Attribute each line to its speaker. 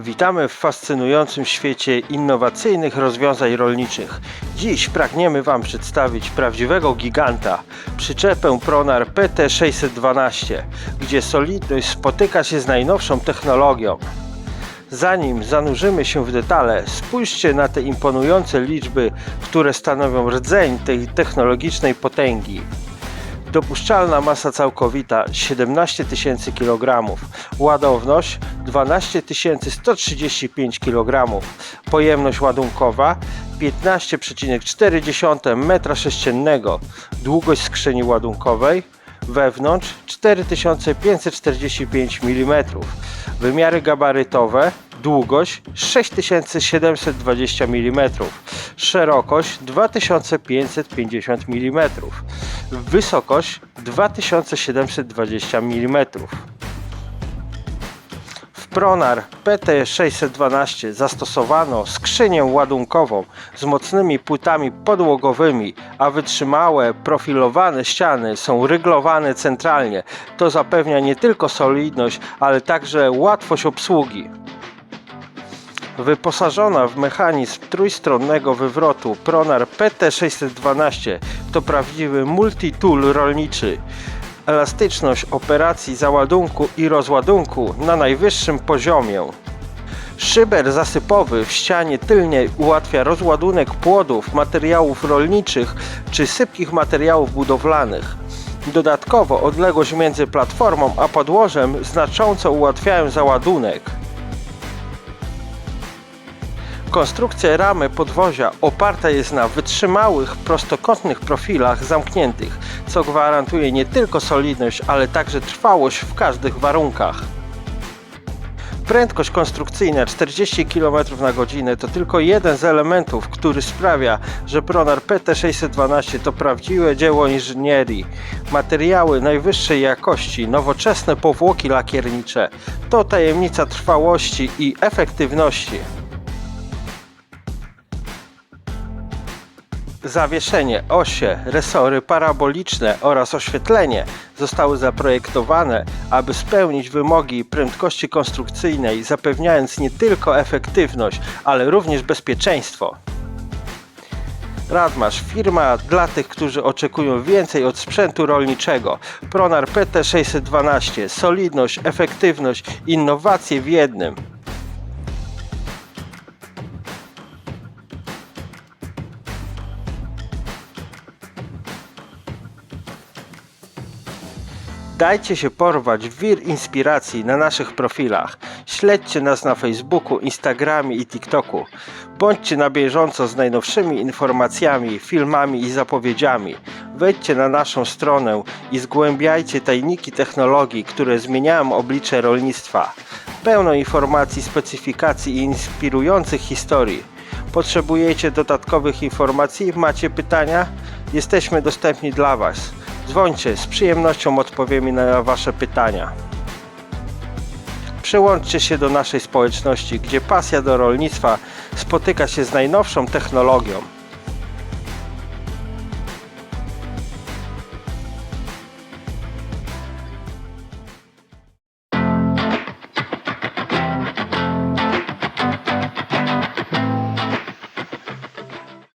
Speaker 1: Witamy w fascynującym świecie innowacyjnych rozwiązań rolniczych. Dziś pragniemy Wam przedstawić prawdziwego giganta, przyczepę Pronar PT612, gdzie solidność spotyka się z najnowszą technologią. Zanim zanurzymy się w detale, spójrzcie na te imponujące liczby, które stanowią rdzeń tej technologicznej potęgi. Dopuszczalna masa całkowita 17 tysięcy kg, ładowność 12 135 kg, pojemność ładunkowa 15,4 m3, długość skrzyni ładunkowej wewnątrz 4545 mm, wymiary gabarytowe długość 6720 mm, szerokość 2550 mm, wysokość 2720 mm. W Pronar PT612 zastosowano skrzynię ładunkową z mocnymi płytami podłogowymi, a wytrzymałe, profilowane ściany są ryglowane centralnie. To zapewnia nie tylko solidność, ale także łatwość obsługi. Wyposażona w mechanizm trójstronnego wywrotu Pronar PT612 to prawdziwy multi-tool rolniczy. Elastyczność operacji załadunku i rozładunku na najwyższym poziomie. Szyber zasypowy w ścianie tylnej ułatwia rozładunek płodów, materiałów rolniczych czy sypkich materiałów budowlanych. Dodatkowo odległość między platformą a podłożem znacząco ułatwiają załadunek. Konstrukcja ramy podwozia oparta jest na wytrzymałych, prostokątnych profilach zamkniętych, co gwarantuje nie tylko solidność, ale także trwałość w każdych warunkach. Prędkość konstrukcyjna 40 km na godzinę to tylko jeden z elementów, który sprawia, że Pronar PT612 to prawdziwe dzieło inżynierii. Materiały najwyższej jakości, nowoczesne powłoki lakiernicze to tajemnica trwałości i efektywności. Zawieszenie, osie, resory paraboliczne oraz oświetlenie zostały zaprojektowane, aby spełnić wymogi prędkości konstrukcyjnej, zapewniając nie tylko efektywność, ale również bezpieczeństwo. Radmasz, firma dla tych, którzy oczekują więcej od sprzętu rolniczego. Pronar PT612, solidność, efektywność, innowacje w jednym. Dajcie się porwać w wir inspiracji na naszych profilach. Śledźcie nas na Facebooku, Instagramie i TikToku. Bądźcie na bieżąco z najnowszymi informacjami, filmami i zapowiedziami. Wejdźcie na naszą stronę i zgłębiajcie tajniki technologii, które zmieniają oblicze rolnictwa. Pełno informacji, specyfikacji i inspirujących historii. Potrzebujecie dodatkowych informacji? Macie pytania? Jesteśmy dostępni dla Was. Dzwońcie, z przyjemnością odpowiemy na Wasze pytania. Przyłączcie się do naszej społeczności, gdzie pasja do rolnictwa spotyka się z najnowszą technologią.